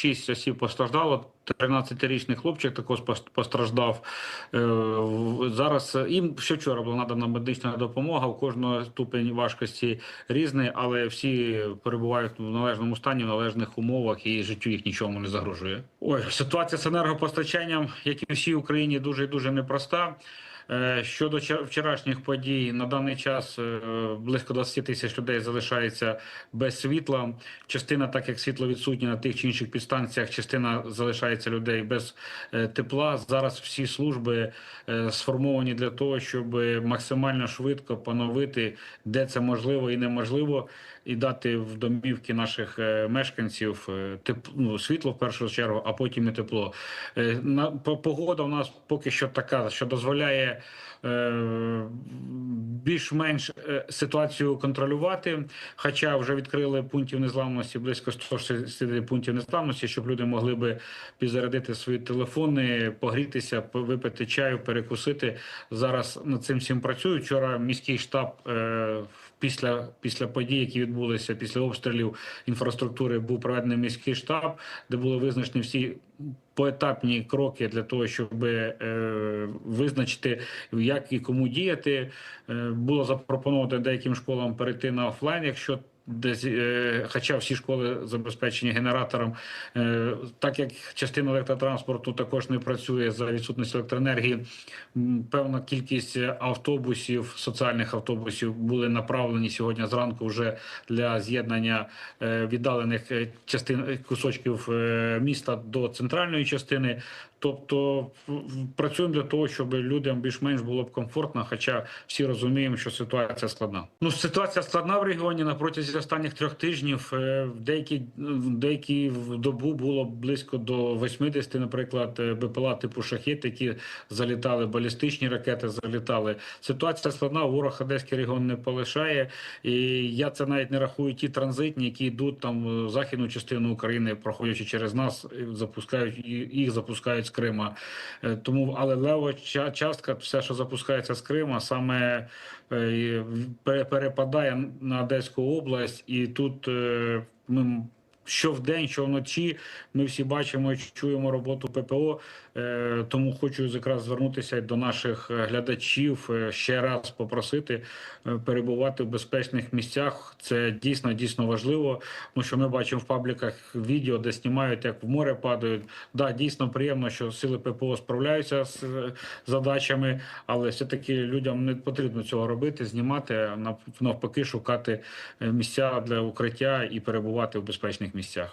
Шість осіб постраждало. 13-річний хлопчик також пос- постраждав. Е, Зараз е, їм ще вчора була надана медична допомога. У кожного ступень важкості різний, але всі перебувають в належному стані, в належних умовах і життю їх нічому не загрожує. Ой, ситуація з енергопостачанням, як і всій Україні, дуже і дуже непроста. Е, Щодо вчорашніх подій, на даний час е, близько 20 тисяч людей залишається без світла. Частина, так як світло відсутнє на тих чи інших підстанціях, частина залишається людей без е, тепла. Зараз всі служби сформовані для того, щоб максимально швидко поновити, де це можливо і неможливо, і дати в домівки наших мешканців теп- ну, світло в першу чергу, а потім і тепло. На погода у нас поки що така, що дозволяє е, більш-менш е, ситуацію контролювати. Хоча вже відкрили пунктів незламності близько 160 пунктів незламності, щоб люди могли би підзарядити свої телефони, погрітися, по- випити чаю, перекусити. Зараз над цим всім працюють. Вчора міський штаб е, після, після подій, які відбулися після обстрілів інфраструктури, був проведений міський штаб, де були визначені всі поетапні кроки для того, щоб е, визначити, як і кому діяти. Е, було запропоновано деяким школам перейти на офлайн, якщо десь, е, хоча всі школи забезпечені генератором, е, так як частина електротранспорту також не працює за відсутності електроенергії, певна кількість автобусів, соціальних автобусів були направлені сьогодні зранку вже для з'єднання е, віддалених частин кусочків міста до центральної частини. Тобто працюємо для того, щоб людям більш-менш було б комфортно, хоча всі розуміємо, що ситуація складна. Ну ситуація складна в регіоні на протязі останніх трьох тижнів. е, деякі в деякі в добу було близько до 80, наприклад, е, БПЛА типу шахет, які залітали, балістичні ракети залітали. Ситуація складна. Ворог Одеський регіон не полишає. І я це навіть не рахую ті транзитні, які йдуть там в західну частину України, проходячи через нас, запускають їх запускають з Крима. Е, Тому, але лева частка, все, що запускається з Крима, саме е, перепадає на Одеську область, і тут е, ми. Що вдень, що вночі, ми всі бачимо і чуємо роботу ППО. Е, Тому хочу якраз звернутися до наших е, глядачів е, ще раз попросити перебувати в безпечних місцях. Це дійсно дійсно важливо. Тому що ми бачимо в пабліках відео, де знімають, як в море падають. Да, дійсно приємно, що сили ППО справляються з задачами, але все таки людям не потрібно цього робити, знімати навпаки, шукати місця для укриття і перебувати в безпечних місцях.